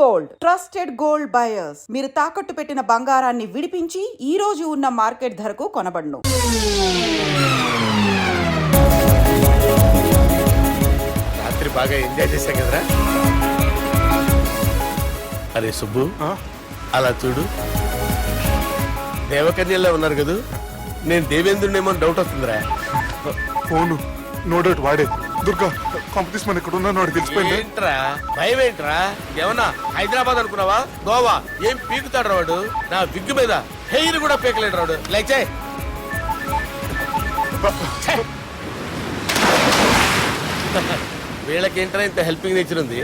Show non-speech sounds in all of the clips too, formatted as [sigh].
Gold. Trusted gold buyers. మీరు తాకట్టు పెట్టిన బంగారాన్ని విడిపించి ఈ రోజు ఉన్న మార్కెట్ ధరకు కొనబడును. రాత్రి బాగా ఎంజాయ్ చేశాం కదరా? అరే సుబ్బు అలా చూడు. దేవకన్యలో ఉన్నారు కదూ. నేను దేవేంద్రునేమో డౌట్ వస్తుందిరా. ఫోను నో డౌట్ వాడే. దుర్గా కాంపిటీషన్ మన ఇక్కడ ఉన్నాను వాడు తెలిసిపోయింది. ఏంట్రా? భయం ఏంట్రా? ఏమన్నా హైదరాబాద్ అనుకున్నావా? గోవా? ఏం పీకుతాడు రాడు? నా విగ్గు మీద హెయిర్ కూడా పీకలేడు రాడు. లైక్ చేయి. ఛే! వీళ్ళకేంట్రా ఇంత హెల్పింగ్ నేచర్ ఉంది?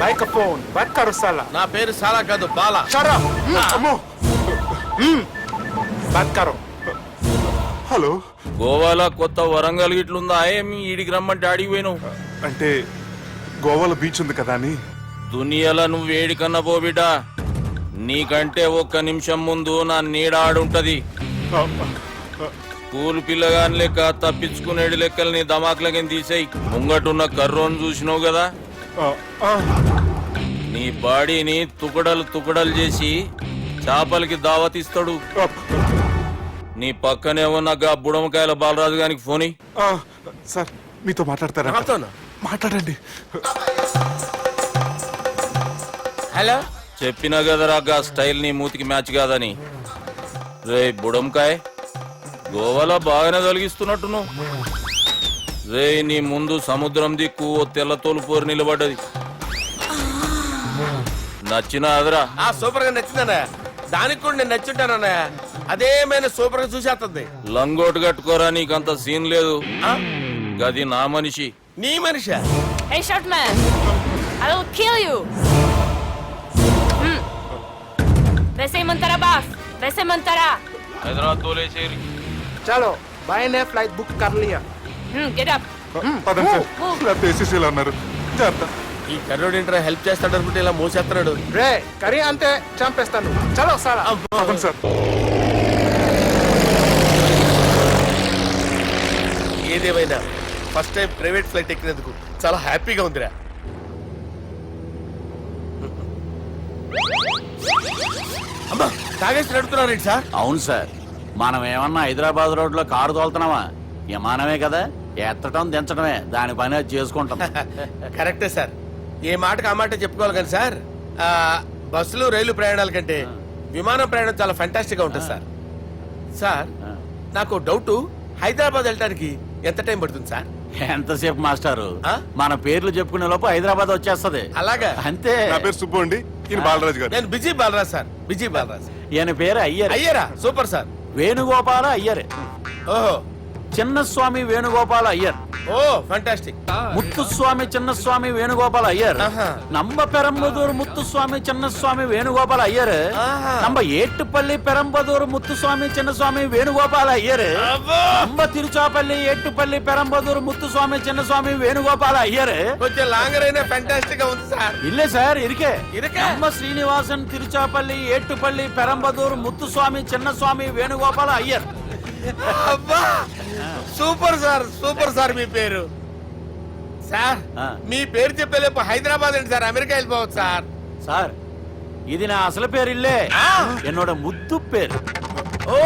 మైక్ ఫోన్ బట్ కరో సాలా నా పేరు సాలా కాదు బాలా. షరా అమ్మో! బట్ కరో. హలో? గోవాలో కొత్త వరంగల్ గిట్లుందా? ఏమి ఈడికి రమ్మంటే అడిగి పోయినావు? అంటే గోవాలో బీచ్ ఉంది కదా అని. దునియాలో నువ్వు వేడికన్నా పో బిడ్డ. నీకంటే ఒక్క నిమిషం ముందు నా నీడ ఆడుంటది. స్కూల్ పిల్లగాని లెక్క తప్పించుకునేడు లెక్కలు నీ దమాకులకి తీసేయి. ముంగటున్న కర్రోని చూసినావు కదా? నీ బాడీని తుకడలు తుకడలు చేసి చేపలకి దావతిస్తాడు. నీ పక్కనే ఉన్న గా బుడమకాయల బాలరాజు గానికి ఫోని ఆ, సార్ మీతో మాట్లాడతారా? నాతోనా మాట్లాడండి. హలో? చెప్పినా కదరా గా స్టైల్ నీ మూతికి మ్యాచ్ కాదని. రే బుడంకాయ్ గోవాలో బాగానే తొలగిస్తున్నట్టు నువ్వు రే నీ ముందు సముద్రం దిక్కు ఓ తెల్ల తోలుపోరు నిలబడ్డది. నచ్చిన అదరా. ఆ సూపర్గా నచ్చిందన్న దానికి కూడా నేను నచ్చుంటానన్న అదేమైనా సూపర్గా చూసేస్తుంది. లంగోటు కట్టుకోరా నీకంత సీన్ లేదు. గది నా మనిషి. నీ మనిషి? చలో బుక్ ఈ హెల్ప్ చేస్తాడు అనుకుంటే ఇలా మోసేస్తున్నాడు రే కర్రీ అంతే చంపేస్తాను. చలో సార్. సార్. ఏదేమైనా. ఫస్ట్ టైం ప్రైవేట్ ఫ్లైట్ ఎక్కినందుకు చాలా హ్యాపీగా ఉందిరా. అమ్మా తాగేసి సార్? అవును సార్. మనం ఏమన్నా హైదరాబాద్ రోడ్లో కారు తోలుతున్నామా? విమానమే కదా. ఎత్తటం దించడమే దాని పని అది చేసుకుంటాం. [laughs] కరెక్టే సార్. ఏ మాటకు ఆ మాట చెప్పుకోవాలి కానీ సార్ ఆ, బస్సులు రైలు ప్రయాణాల కంటే విమానం ప్రయాణం చాలా ఫంటాస్టిక్గా ఉంటుంది సార్. సార్ నాకు డౌట్ హైదరాబాద్ వెళ్ళడానికి ఎంత టైం పడుతుంది సార్? ఎంతసేపు మాస్టారు? ఆ? మన పేర్లు చెప్పుకునే లోపు హైదరాబాద్ వచ్చేస్తది. అలాగా? అంతే. నా పేరు సుబ్బు అండి. ఈయన బాలరాజు గారు. నేను busy Balaraj sir. Busy Balaraj. ఈయన పేరు అయ్యర్. అయ్యారా సూపర్ సార్. వేణుగోపాల అయ్యర్. ఓహో. చిన్నస్వామి వేణుగోపాల అయ్యర్. ఓ ఫంటాస్టిక్ ముత్తుస్వామి చిన్నస్వామి వేణుగోపాల అయ్యర్. నంబ పెరంబదూరు ముత్తుస్వామి చిన్నస్వామి వేణుగోపాల అయ్యర్. నంబ ఏట్టుపల్లి పెరంబదూరు ముత్తుస్వామి చిన్నస్వామి వేణుగోపాల అయ్యర్! నంబ తిరుచాపల్లి ఏట్టుపల్లి పెరంబదూరు ముత్తుస్వామి చిన్నస్వామి వేణుగోపాల అయ్యర్. కొంచెం లాంగర్ అయినా ఫంటాస్టిక్గా ఉంది సార్. ఇల్లే సార్ ఇరికే. ఇరుకే? Namba Srinivasan Tiruchapalli Ettupalli Perambadur Muthuswamy Chinnaswamy Venugopala Iyer. అబ్బా సూపర్ సార్ సూపర్ సార్ మీ పేరు సార్ ఆ. మీ పేరు చెప్పేలేపు హైదరాబాద్ ఏంటి సార్ అమెరికా వెళ్ళిపోవచ్చు సార్ సార్ ఇది నా అసలు పేరు ఇల్లే என்னோட ముద్దు పేరు ఓ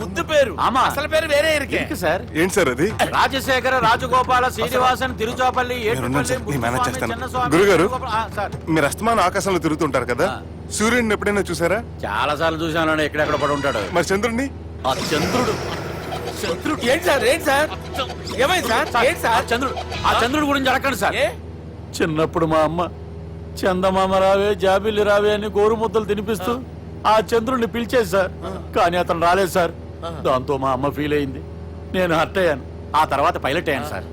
ముద్దు పేరు ఆమా. అసలు పేరు వేరే ఇరికే ఇరికి సార్ ఏంటి సార్ అది రాజశేఖర రాజగోపాల శ్రీనివాసన్ తిరుచాపల్లి నేనున్నాను సార్, నేను మేనేజ్ ముత్తుస్వామి, చేస్తాను. చిన్నస్వామి, గురుగారు? వేణుగోపాల- ఆ, సార్ మీరు అస్తమానం ఆకాశంలో తిరుగుతుంటారు కదా ఆ. సూర్యుడిని ఎప్పుడైనా చూసారా చాలా సార్లు చూశాను ఎక్కడెక్కడ పడి ఉంటాడు మరి చంద్రుడిని ఆ చంద్రుడు. ఏంటి సార్? ఏంటి సార్? ఏమైంది సార్? ఏంటి ఆ సార్ చంద్రుడు. ఆ చంద్రుడు గురించి అడగండి సార్. ఏ? చిన్నప్పుడు మా అమ్మ చందమామ రావే జాబిల్లి రావే అని గోరు ముద్దలు తినిపిస్తూ ఆ చంద్రుడిని పిలిచేది సార్. కానీ అతను రాలేదు సార్. దాంతో మా అమ్మ ఫీల్ అయింది. నేను హర్ట్ అయ్యాను. ఆ తర్వాత పైలట్ అయ్యాను సార్.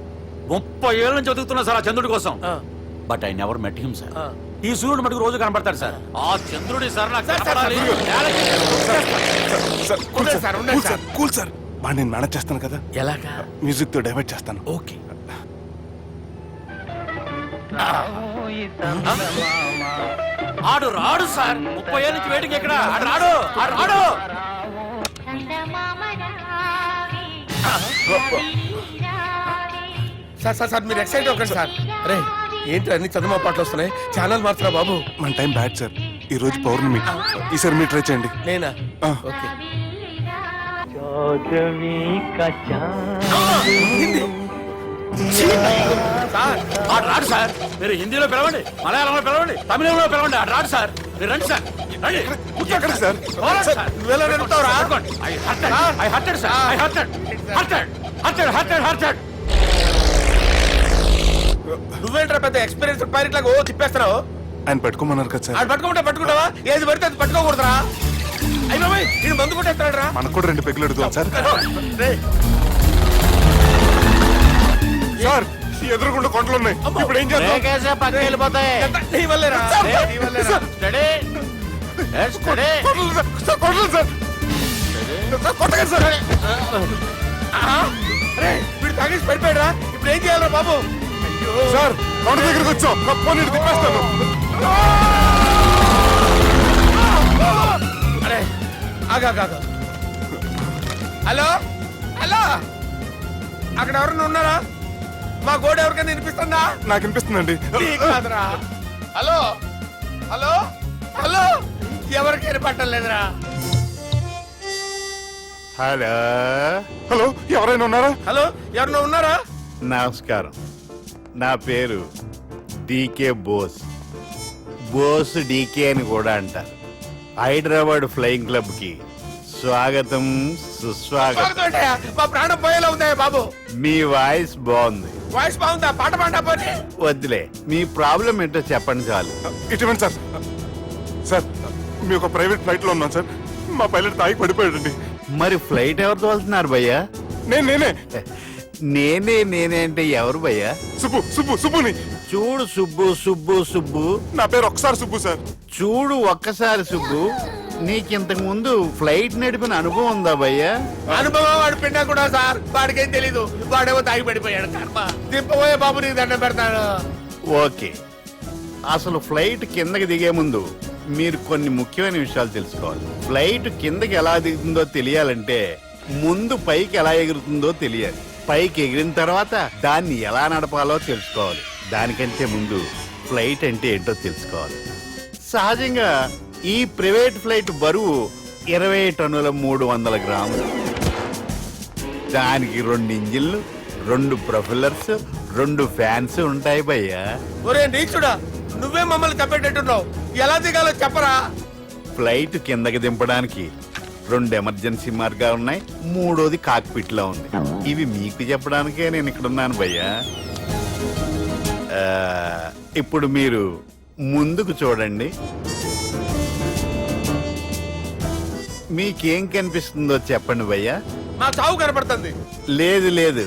ముప్పై ఏళ్ళ నుంచి చదువుతున్నా సార్ ఆ చంద్రుడి కోసం. But I never met him sir. ఈ సూర్యుడు మటుకు రోజు కనపడతాడు సార్ ఆ చంద్రుడి సార్ నాకు సార్, కనపడాలి. Cool sir, sir cool sir cool sir బాగా నేను మేనేజ్ చేస్తాను కదా ఎలాగా మ్యూజిక్తో డైవర్ట్ చేస్తాను ఓకే ఆడు రాడు సార్ ముప్పై ఏళ్ళ నుంచి వేడికి ఎక్కడ ఆడు రాడు ఆడు రాడు సార్ సార్ సార్ మీరు ఎక్సైట్ అవ్వకండి సార్ రే ఏంటి అన్ని చదువు పాటలు వస్తున్నాయి ఛానల్ మార్చరా బాబు మన టైం బ్యాడ్ సార్ ఈ రోజు పౌర్ణమి ఈసారి మీరు ట్రై చేయండి నేనా ఆ. ఓకే సార్ ఆడు రాడు సార్ మీరు హిందీలో పిలవండి మలయాళంలో పిలవండి తమిళంలో పిలవండి ఆడు రాడు సార్ మీరు రండి సార్ రండి సార్ సార్. నువ్వెలా నిలుపుతావురా? పట్టుకోండి. I hurted. I hurted, sir. I hurted. Hurted. Hurted, hurted, hurted. నువ్వేంట్రా పెద్ద ఎక్స్పీరియన్స్ పైరెట్ లాగా ఓ తిప్పేస్తున్నావు? ఆయన పెట్టుకోమన్నారు కదా సార్. ఆడు పట్టుకుంటే పట్టుకుంటావా? ఏది పడితే అది పట్టుకోకూడదురా. అయ్యి బాబాయ్ ఇది మందు కొట్టేస్తాడు రా మనకు కూడా రెండు పెగ్గులు ఎడుగుతాం సార్. సార్ ఈ ఎదురుగుండా కొండలు ఉన్నాయి. ఇప్పుడు ఏం చేద్దాం? లేకేసే పక్కకి వెళ్ళిపోతాయి. నీ వల్లేరా నీ వల్లేరా స్టడీ. స్టడీ. కొట్టలేదు సార్ సార్ కొట్టలేదు సార్. Sir sir. ఆహా. రే వీడు తాగేసి పడిపోయాడురా. ఇప్పుడు ఏం చేయాలరా బాబు? సార్ కొండ దగ్గరికి వచ్చాం. పోనీ ఇటు తిప్పేస్తాను. అరే ఆగా ఆగా హలో? హలో? అక్కడ ఎవరన్నా ఉన్నారా? మా గోడ ఎవరికైనా వినిపిస్తుందా? నాకు అనిపిస్తుందండి నీకు కాదురా. హలో? హలో? హలో? ఎవరికి వినపట్టలేదురా హలో? హలో ఎవరైనా ఉన్నారా? హలో? ఎవరన్నా ఉన్నారా? నమస్కారం. నా పేరు డీకే బోస్. బోస్ డీకే అని కూడా అంటారు. హైదరాబాద్ ఫ్లయింగ్ క్లబ్కి స్వాగతం సుస్వాగతం? మా ప్రాణం పోయేలా ఉందా బాబు. మీ వాయిస్ బాగుంది. వాయిస్ బాగుందా? పాట పాడా పోనీ. వద్దులే మీ ప్రాబ్లం ఏంటో చెప్పండి చాలు. ఇటువంటి సార్. సార్ మీ ఒక ప్రైవేట్ ఫ్లైట్లో ఉన్నాం సార్. మా పైలట్ తాగి పడిపోయాడండి. మరి ఫ్లైట్ ఎవరు తోలుతున్నారు భయ్యా? నేను నేనే. నేనే నేనే అంటే ఎవరు భయ్యా? సుబ్బు సుబ్బు సుబ్బుని. చూడు సుబ్బు సుబ్బు సుబ్బు. నా పేరు ఒకసారి సుబ్బు సార్. చూడు ఒక్కసారి సుబ్బు. నీకింతకు ముందు ఫ్లైట్ నడిపిన అనుభవం ఉందా భయ్యా? అనుభవం వాడు పిండా కూడా సార్. వాడికేం తెలీదు. వాడేమో తాగి పడిపోయాడు కర్మ దింపబోయే బాబు నీకు దండం పెడతాను. ఓకే. అసలు ఫ్లైట్ కిందకి దిగే ముందు మీరు కొన్ని ముఖ్యమైన విషయాలు తెలుసుకోవాలి. ఫ్లైట్ కిందకి ఎలా దిగుతుందో తెలియాలంటే ముందు పైకి ఎలా ఎగురుతుందో తెలియాలి. పైకి ఎగిరిన తర్వాత దాన్ని ఎలా నడపాలో తెలుసుకోవాలి. దానికంటే ముందు ఫ్లైట్ అంటే ఏంటో తెలుసుకోవాలి. సహజంగా ఈ ప్రైవేట్ ఫ్లైట్ బరువు ఇరవై టన్నుల మూడు వందల గ్రాములు. దానికి రెండు ఇంజిన్లు రెండు ప్రొఫెల్లర్స్ రెండు ఫ్యాన్స్ ఉంటాయి భయ్యా. ఒరే నీచుడా నువ్వే మమ్మల్ని తప్పేటట్టున్నావు ఎలా దిగాలో చెప్పరా? ఫ్లైట్ కిందకి దింపడానికి రెండు ఎమర్జెన్సీ మార్గాలు ఉన్నాయి మూడోది కాక్పిట్లో ఉంది ఇవి మీకు చెప్పడానికే నేను ఇక్కడ ఉన్నాను భయ్యా. ఇప్పుడు మీరు ముందుకు చూడండి. మీకేం కనిపిస్తుందో చెప్పండి భయ్యా. మా చావు కనపడుతుంది. లేదు లేదు.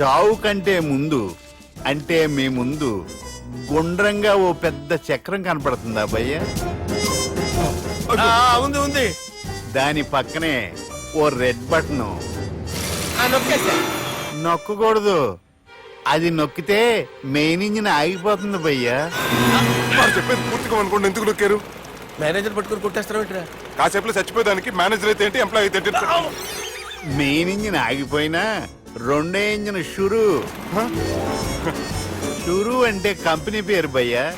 చావు కంటే ముందు అంటే మీ ముందు గుండ్రంగా ఓ పెద్ద చక్రం కనపడుతుందా భయ్యా? ఆ, ఉంది ఉంది. దాని పక్కనే ఓ రెడ్ బటన్. నొక్కకూడదు. అది నొక్కితే మెయిన్ ఇంజిన్ ఆగిపోతుంది భయ్యా. చెప్పేది పూర్తిగా అనుకోండి ఎందుకు నొక్కారు? మేనేజర్ పట్టుకుని కొట్టేస్తారా? కాసేపులో చచ్చిపోయేదానికి మేనేజర్ అయితే ఏంటి ఎంప్లాయ్ అయితే మెయిన్ ఇంజిన్ ఆగిపోయినా రెండో ఇంజిన్ షురు. షురు అంటే కంపెనీ పేరు భయ్యా.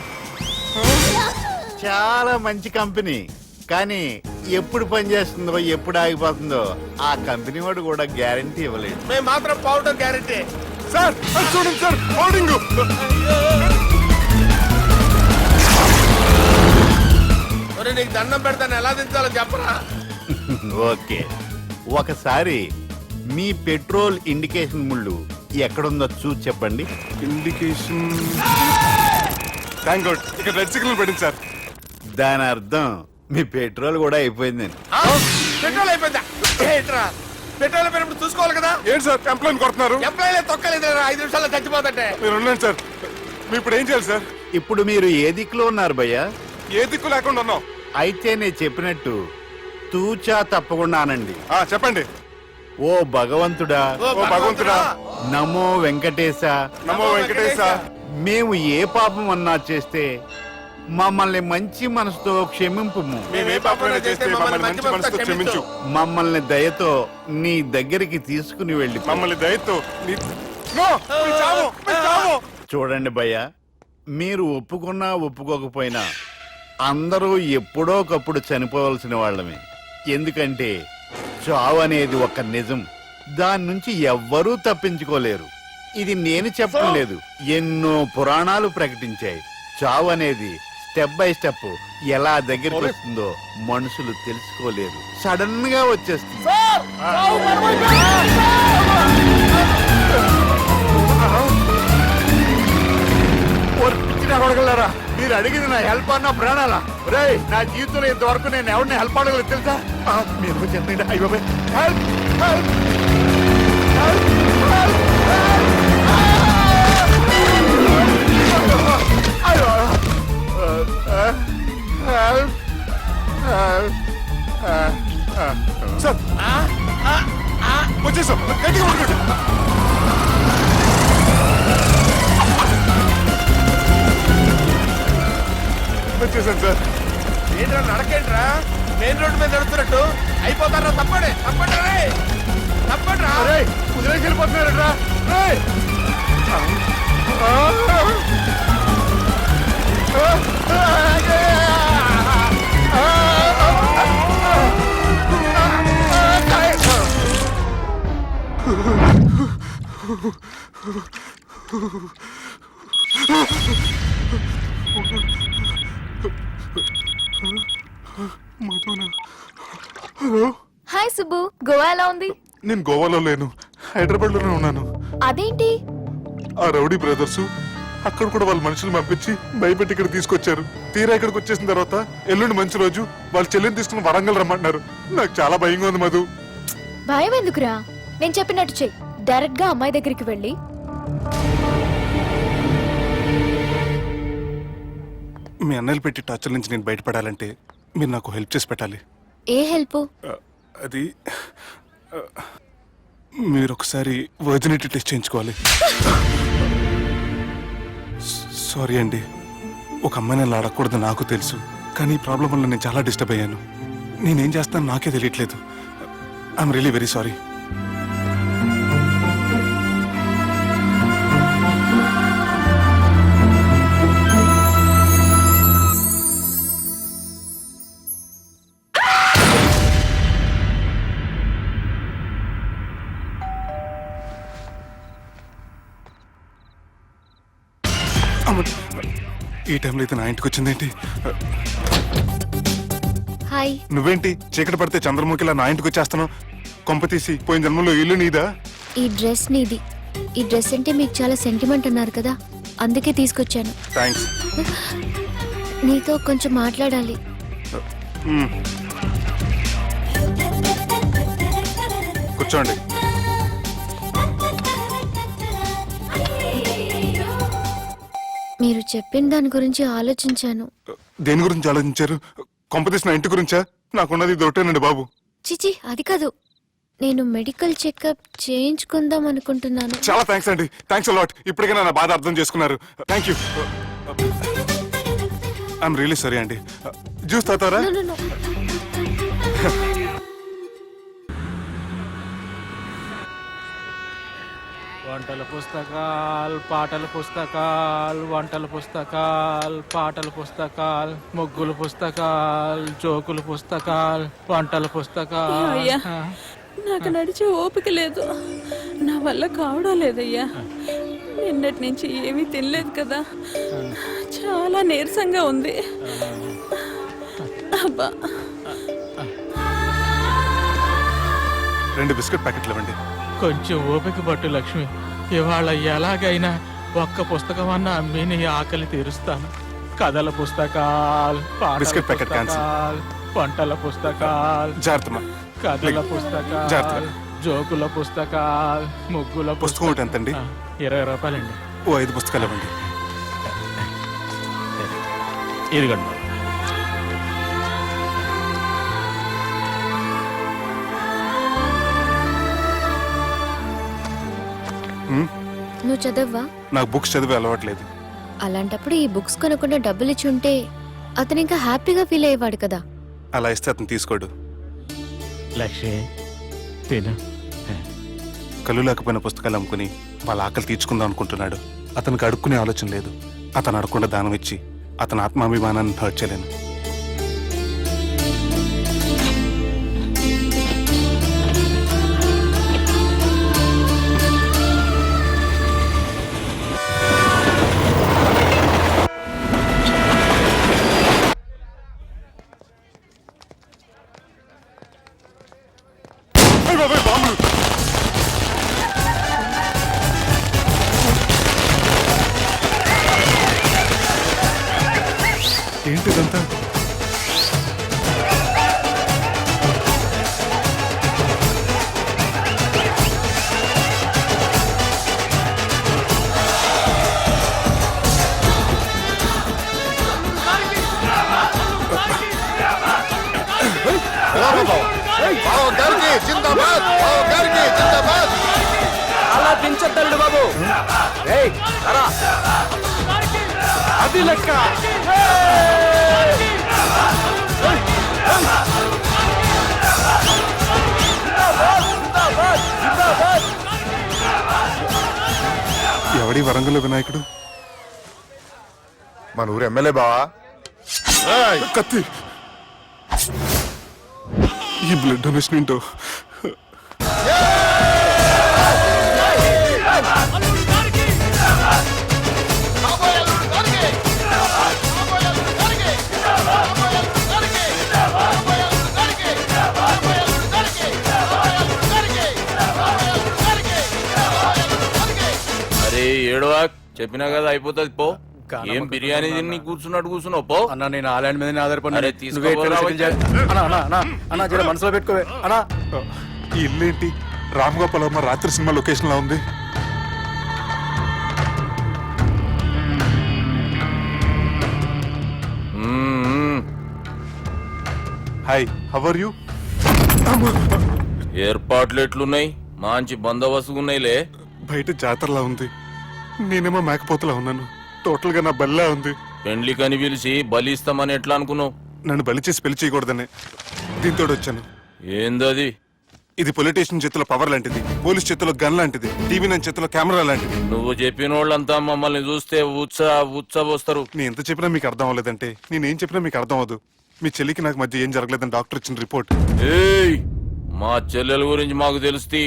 చాలా మంచి కంపెనీ. కానీ ఎప్పుడు పనిచేస్తుందో ఎప్పుడు ఆగిపోతుందో ఆ కంపెనీ వాడు కూడా గ్యారంటీ ఇవ్వలేడు మేము మాత్రం పోవటం గ్యారెంటీ. సార్ చూడండి సార్ ఒరే నీకు దండం పెడతాను ఎలా దించాలో చెప్పరా? ఓకే. ఒకసారి మీ పెట్రోల్ ఇండికేషన్ ముళ్ళు ఎక్కడుందో చూసి చెప్పండి. ఇండికేషన్? థ్యాంక్ గాడ్ ఇక్కడ రెడ్ సిగ్నల్ పెట్టింది సార్. దాని అర్థం మీ పెట్రోల్ కూడా అయిపోయిందని ఆ? పెట్రోల్ అయిపోయిందా? ఏంట్రా? పెట్రోల్ అయిపోయినప్పుడు చూసుకోవాలి కదా? ఏంటి సార్ ఎంప్లాయ్ కొడుతున్నారు? ఎంప్లాయీలే తొక్కలేదు ఐదు నిమిషాల్లో చచ్చిపోతుంటే. మీరు ఉండండి సార్. మీరు ఇప్పుడు ఏం చేయాలి సార్? ఇప్పుడు మీరు ఏ దిక్కులో ఉన్నారు భయ్యా? ఏ దిక్కు లేకుండా ఉన్నాం. అయితే నేను చెప్పినట్టు తూచా తప్పకుండా అనండి. ఆ, చెప్పండి. ఓ భగవంతుడా? ఓ ఓ భగవంతుడా? నమో వెంకటేశ. నమో వెంకటేశ. మేము ఏ పాపం అన్నా చేస్తే మమ్మల్ని మంచి మనసుతో క్షమింపు మేము ఏ పాపమైనా చేస్తే మమ్మల్ని మంచి మనసుతో క్షమించు. మమ్మల్ని దయతో నీ దగ్గరికి తీసుకుని వెళ్ళి మమ్మల్ని దయతో నీ నో! మీ చావు మీ చావు. చూడండి భయ్య మీరు ఒప్పుకున్నా ఒప్పుకోకపోయినా అందరూ ఎప్పుడో ఒకప్పుడు చనిపోవలసిన వాళ్ళమే. ఎందుకంటే చావు అనేది ఒక నిజం. దాని నుంచి ఎవ్వరూ తప్పించుకోలేరు. ఇది నేను చెప్పడం లేదు. ఎన్నో పురాణాలు ప్రకటించాయి. చావు అనేది స్టెప్ బై స్టెప్ ఎలా దగ్గరికి వస్తుందో మనుషులు తెలుసుకోలేరు. సడన్గా వచ్చేస్తుంది కొడగలరా మీరు అడిగింది నా హెల్ప్ అన్న ప్రాణాలా. రే నా జీవితంలో ఇంతవరకు నేను ఎవరిని హెల్ప్ అడగలేదు తెలుసా? మీరు చెప్పండి అయ్య బాబాయ్. Help help. సార్ వచ్చేసాం గట్టిగా పట్టుకోండి వచ్చేసాను సార్ ఏంట్రా నడకేంట్రా మెయిన్ రోడ్డు మీద నడుస్తున్నట్టు అయిపోతారా తప్పండి తప్పండి రే తప్పండి రా రే కుదిరేసి వెళ్ళిపోతున్నారట్రా రే హాయ్ సుబ్బు గోవా ఎలా ఉంది? నేను గోవాలో లేను హైదరాబాద్లోనే ఉన్నాను. అదేంటి? ఆ రౌడీ బ్రదర్స్ అక్కడ కూడా వాళ్ళ మనుషులు పంపించి భయపెట్టి ఇక్కడ తీసుకొచ్చారు. తీరా ఇక్కడికి వచ్చేసిన తర్వాత ఎల్లుండి మంచి రోజు వాళ్ళ చెల్లిని తీసుకుని వరంగల్ రమ్మంటున్నారు. నాకు చాలా భయంగా ఉంది మధు. భయం ఎందుకురా? నేను చెప్పినట్టు చెయ్యి. డైరెక్ట్గా అమ్మాయి దగ్గరికి వెళ్ళి మీ అన్నయ్యలు పెట్టి టార్చర్ నుంచి నేను బయటపడాలంటే మీరు నాకు హెల్ప్ చేసి పెట్టాలి. ఏ హెల్ప్? అది మీరు ఒకసారి వర్జినిటీ టెస్ట్ చేయించుకోవాలి. సారీ అండి. ఒక అమ్మాయిని అలా అడగకూడదు నాకు తెలుసు. కానీ ఈ ప్రాబ్లం వల్ల నేను చాలా డిస్టర్బ్ అయ్యాను. నేనేం చేస్తాను నాకే తెలియట్లేదు. ఐఎమ్ రియలీ వెరీ సారీ ఈ టైంలో అయితే నా ఇంటికి వచ్చిందేంటి? హాయ్. నువ్వేంటి? చీకటి పడితే చంద్రముఖిలా నా ఇంటికి వచ్చేస్తాను కొంప తీసి పోయిన జన్మలో ఇల్లు నీదా? ఈ డ్రెస్ నీది. ఈ డ్రెస్ అంటే మీకు చాలా సెంటిమెంట్ అన్నారు కదా? అందుకే తీసుకొచ్చాను. థ్యాంక్స్ నీతో కొంచెం మాట్లాడాలి. కూర్చోండి. చెప్పిన దాని గురించి ఆలోచించాను. దేని గురించి ఆలోచించారు? కొంపతీసి నా ఇంటి గురించా? నాకున్నది దొరటేనండి బాబు. చిచి అది కాదు. నేను మెడికల్ చెకప్ చేయించుకుందాం అనుకుంటున్నాను. చాలా థ్యాంక్స్ అండి. థ్యాంక్స్ అలాట్ ఇప్పటికైనా నా బాధ అర్థం చేసుకున్నారు. Thank you I'm really sorry అండి. జ్యూస్ తాతారా వంటల పుస్తకాలు పాటల పుస్తకాలు వంటల పుస్తకాలు పాటల పుస్తకాలు ముగ్గుల పుస్తకాలు జోకుల పుస్తకాలు వంటల పుస్తకాలు. అయ్యా నాకు నడిచే ఓపిక లేదు. నా వల్ల కావడం లేదయ్యా. నిన్నటి నుంచి ఏమీ తినలేదు కదా. చాలా నీరసంగా ఉంది. అబ్బా. రెండు బిస్కెట్ ప్యాకెట్లు ఇవ్వండి. కొంచెం ఓపిక పట్టు లక్ష్మి. ఇవాళ ఎలాగైనా ఒక్క పుస్తకం అన్న అమ్మి నీ ఆకలి తీరుస్తాను. కథల పుస్తకాలు పాటల బిస్కెట్ ప్యాకెట్ cancel. పుస్తకాలు, వంటల పుస్తకాలు కథల జాగ్రత్త. పుస్తకాలు జోకుల పుస్తకాలు ముగ్గుల పుస్తకం ఒకటి ఎంతండి? ఆ, ఇరవై రూపాయలండి. ఓ ఐదు పుస్తకాలు ఇవ్వండి. ఇదిగండి. నువ్వు చదవ్వా? నాకు బుక్స్ చదివే అలవాట్లేదు. అలాంటప్పుడు ఈ బుక్స్ కొనకుండా డబ్బులు ఇచ్చి ఉంటే అతను ఇంకా హ్యాపీగా ఫీల్ అయ్యేవాడు కదా. అలా ఇస్తే అతను తీసుకోడు. లక్ష్మి తిను. కళ్ళు లేకపోయిన పుస్తకాలు అమ్ముకుని వాళ్ళ ఆకలి తీర్చుకుందాం అనుకుంటున్నాడు. అతనికి అడుక్కునే ఆలోచన లేదు. అతను అడగకుండా దానం ఇచ్చి అతని ఆత్మాభిమానాన్ని హర్ట్ చేయలేను. అలా దించద్దండి బాబు. ఏయ్, అలా. అది లెక్క. ఎవడి వరంగల్ వినాయకుడు? మన ఊరు ఎమ్మెల్యే బావా. కత్తి. ఈ బ్లడ్ డొనేషన్ ఏంటో అరే ఏడవా? చెప్పినా కదా అయిపోతుంది పో. ఏం బిర్యానీ తిని కూర్చున్నట్టు కూర్చున్నావు? పో. అన్న నేను ఆ ల్యాండ్ మీద ఆధారపడి అరే, తీసుకోపోరా వచ్చి. అన్నా అన్నా అన్నా అన్నా జర మనసులో పెట్టుకోవే. అన్నా. ఈ ఇల్లు ఏంటి రామ్ గోపాల్ వర్మ రాత్రి సినిమా లొకేషన్ లా ఉంది. హాయ్ హవర్ యూ ఏర్పాట్లు ఎట్లున్నాయి? మంచి బందోబస్తుగా ఉన్నాయిలే బయట జాతరలా ఉంది. నేనేమో మేకపోతలా ఉన్నాను. టోటల్గా నా బల్లా ఉంది. పెండ్లి కని పిలిచి బలి ఇస్తామని ఎట్లా అనుకున్నావు? నన్ను బలి చేసి పెళ్ళి చేయకూడదని దీంతో వచ్చాను. ఏందది? ఇది పొలిటీషియన్ చేతిలో పవర్ లాంటిది పోలీస్ చేతిలో గన్ లాంటిది టీవీ నైన్ చేతిలో కెమెరా లాంటిది. నువ్వు చెప్పిన వాళ్ళంతా మమ్మల్ని చూస్తే ఉత్స ఉత్సవస్తారు. నేను ఎంత చెప్పినా మీకు అర్థం అవ్వలేదంటే నేనేం చెప్పినా మీకు అర్థం అవ్వదు. మీ చెల్లికి నాకు మధ్య ఏం జరగలేదని డాక్టర్ ఇచ్చిన రిపోర్ట్. ఏయ్! మా చెల్లెల గురించి మాకు తెలుస్తుంది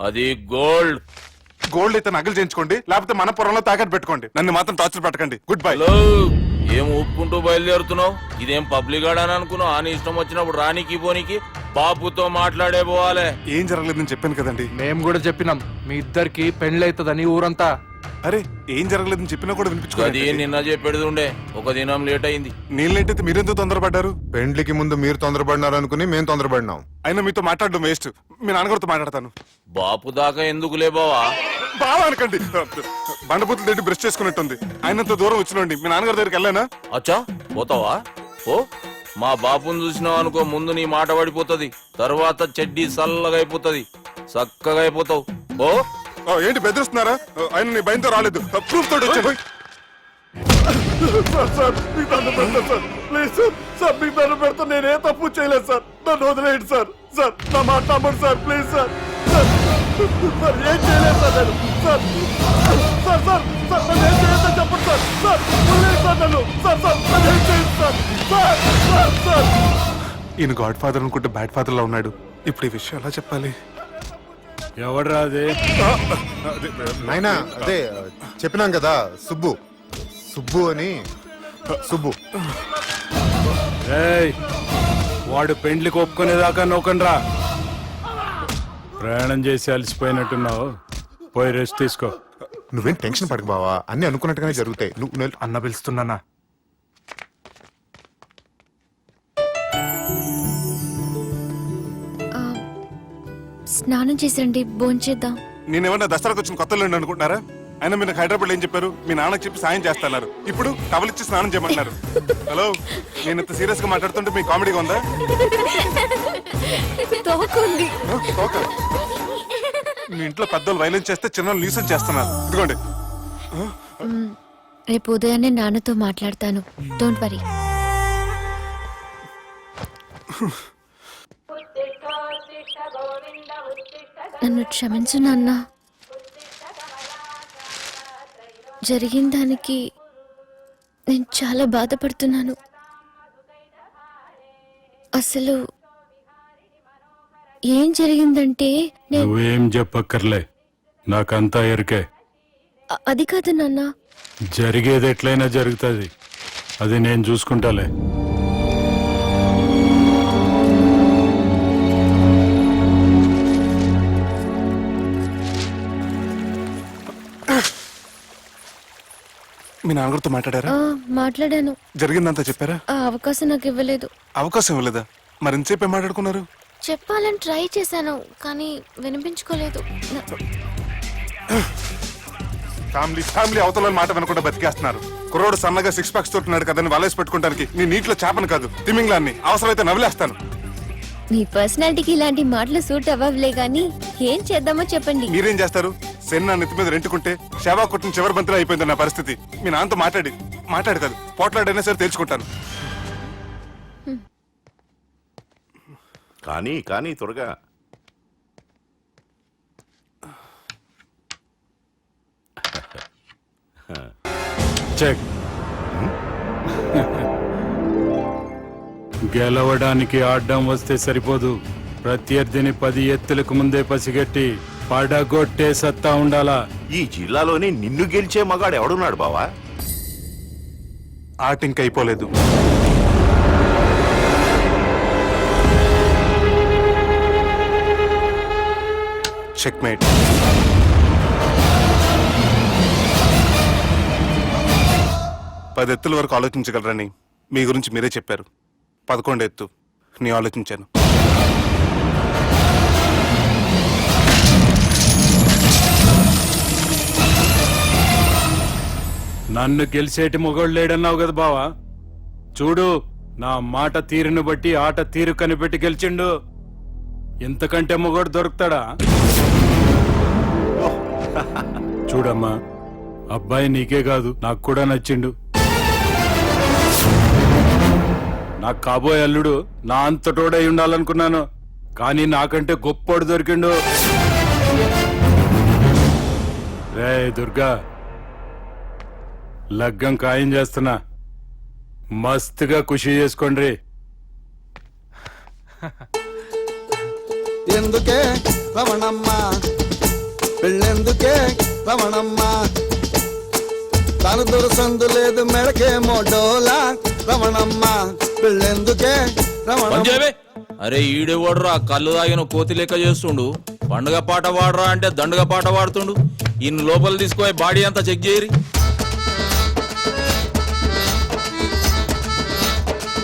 అది గోల్డ్. గోల్డ్ అయితే నగలు చేయించుకోండి లేకపోతే మన పొలంలో తాకట్టు పెట్టుకోండి. నన్ను మాత్రం టార్చర్ పెట్టకండి. గుడ్ బై హలో ఏం ఒప్పుకుంటూ బయలుదేరుతున్నావు? ఇదేం పబ్లిక్ ఆడని అనుకున్నావు? అని ఇష్టం వచ్చినప్పుడు రానికి పోనీకి బాపుతో మాట్లాడే పోవాలే. ఏం జరగలేదని చెప్పాను కదండి. మేము కూడా చెప్పినాం. మీ ఇద్దరికి పెళ్ళైతుందని ఊరంతా. అరే ఏం జరగలేదని చెప్పినా కూడా అది వినిపించుకోండి నిన్న చెప్పేది ఉండే. ఒక దినం లేట్ అయింది. నేనేంటైతే మీరెందుకు తొందరపడ్డారు? పెండ్లికి ముందు మీరు తొందరపడినారు అనుకుని మేము తొందరపడినాం. అయినా మీతో మాట్లాడడం వేస్ట్ మీ నాన్నగారితో మాట్లాడతాను. బాపు దాకా ఎందుకు లేబావా బాగా అనకండి. బండబూతులు తిట్టి బ్రష్ చేసుకున్నట్టుంది. ఆయనంత దూరం వచ్చినండి మీ నాన్నగారి దగ్గరికి వెళ్ళానా? అచ్చా పోతావా? ఓ మా బాపుని చూసినావు అనుకో ముందు నీ మాట పడిపోతుంది. తర్వాత చెడ్డీ చల్లగా అయిపోతుంది. చక్కగా అయిపోతావు. ఓ ఆ, ఏంటి బెదిరిస్తున్నారా? ఆయన నీ భయంతో రాలేదు. ప్రూఫ్ తోటి వచ్చాను సార్ సార్ మీకు దండం పెడతా సార్. ప్లీజ్ సార్ సార్ మీకు దండం పెడతా. నేనే తప్పు చేయలేదు సార్. నన్ను వదిలేయండి సార్. సార్ నా మాట నమ్మండి sir please sir. Sir sir ఏం చేయలేదు సార్ నేను. సార్ సార్ సార్ సార్ నన్ను ఏం చేయొద్దో చెప్పండి సార్. సార్ వదిలేయండి సార్ నన్ను. సార్ సార్ నన్ను ఏం చేయండి సార్. Sir sir sir. ఈయన గాడ్ ఫాదర్ అనుకుంటే బ్యాడ్ ఫాదర్ లా ఉన్నాడు. ఇప్పుడు ఈ విషయం ఎలా చెప్పాలి? ఎవడరా అది? నాయనా అదే చెప్పినాం కదా సుబ్బు. సుబ్బు అని సుబ్బు. ఏయ్ వాడు పెండ్లికి ఒప్పుకునేదాకా నౌకండ్రా. ప్రయాణం చేసి అలసిపోయినట్టున్నావు. పోయి రెస్ట్ తీసుకో. నువ్వేం టెన్షన్ పడకు బావా. అన్ని అనుకున్నట్టుగానే జరుగుతాయి. నువ్వు అన్న పిలుస్తున్నానా? స్నానం చేసండి భోంచేద్దాం. నేనేమన్నా దసరాకు వచ్చిన కొత్త లేండి అనుకుంటున్నారా? అయినా మీరు హైదరాబాద్ ఏం చెప్పారు? మీ నాన్నకి చెప్పి సాయం చేస్తున్నారు. ఇప్పుడు టవలిచ్చి స్నానం చేయమంటున్నారు. హలో నేను ఇంత సీరియస్గా మాట్లాడుతుంటే మీ కామెడీగా ఉందా? తోకుంది. మీ ఇంట్లో పెద్దలు వైలెన్స్ చేస్తే చిన్న న్యూసెన్స్ చేస్తున్నారు. ఇదిగోండి. రేపు ఉదయాన్నే నాన్నతో మాట్లాడతాను. డోంట్ వరీ నన్ను క్షమించు నాన్న. జరిగిన దానికి నేను చాలా బాధపడుతున్నాను. అసలు ఏం జరిగిందంటే నేను నువ్వేం చెప్పక్కర్లే. నాకంతా ఎరికే. అ- అది కాదు నాన్న. జరిగేది ఎట్లయినా జరుగుతుంది. అది నేను చూసుకుంటాలే. మీ నాన్నగారితో మాట్లాడారా? ఆ, మాట్లాడాను. జరిగిందంతా చెప్పారా? ఆ అవకాశం నాకు ఇవ్వలేదు. అవకాశం ఇవ్వలేదా? మరి ఎంతసేపు ఏం మాట్లాడుకున్నారు? చెప్పాలని ట్రై చేశాను కానీ వినిపించుకోలేదు. నా- ఫ్యామిలీ ఫ్యామిలీ అవతల మాట వినకుండా బతికేస్తున్నారు. కుర్రోడు సన్నగా సిక్స్ ప్యాక్స్ తోటున్నాడు కదని వలేసి పెట్టుకోవడానికి నీ నీటిలో చేపను కాదు తిమింగ్లాన్ని అవసరమైతే నవ్వులేస్తాను. మీ పర్సనాలిటీకి ఇలాంటి మాటలు సూట్ అవ్వలే గానీ ఏం చేద్దామో చెప్పండి. మీరేం చేస్తారు? సెన్ నా నెత్తి మీద రెంటుకుంటే శవా కొట్టిన చివరి బంతిలో అయిపోయింది నా పరిస్థితి. మీ నాన్నతో మాట్లాడి మాట్లాడు కాదు పోట్లాడైనా సరే తెలుసుకుంటాను కానీ కానీ త్వరగా. చెక్. గెలవడానికి ఆడడం వస్తే సరిపోదు. ప్రత్యర్థిని పది ఎత్తులకు ముందే పసిగట్టి పడగొట్టే సత్తా ఉండాలా? ఈ జిల్లాలోనే నిన్ను గెలిచే మగాడు ఎవడున్నాడు బావా? ఆట ఇంకా అయిపోలేదు చెక్ మేట్ పది ఎత్తుల వరకు ఆలోచించగలరని మీ గురించి మీరే చెప్పారు. పదకొండు ఎత్తు నీ ఆలోచించాను. నన్ను గెలిచేటి మొగోడు లేడన్నావు కదా బావా. చూడు నా మాట తీరును బట్టి ఆట తీరు కనిపెట్టి గెలిచిండు. ఇంతకంటే మొగోడు దొరుకుతాడా? చూడమ్మా అబ్బాయి నీకే కాదు నాకు కూడా నచ్చిండు. నాకు కాబోయే అల్లుడు నా అంతటోడై ఉండాలనుకున్నాను కానీ నాకంటే గొప్పోడు దొరికిండు. రే దుర్గా లగ్గం ఖాయం చేస్తున్నా. మస్తుగా ఖుషి చేసుకోండి. ఎందుకే రమణమ్మ? పెళ్ళెందుకే రమణమ్మ? తను దురసందు లేదు మెడకేమో డోలా రమణమ్మ. పెళ్ళెందుకే పంజాబే అరే ఈడేవాడురా కళ్ళు తాగిన కోతి లెక్క చేస్తుండు. పండుగ పాట వాడరా అంటే దండుగ పాట వాడుతుండు. ఇన్ని లోపల తీసుకుపోయి బాడీ అంతా చెక్ చేయరి.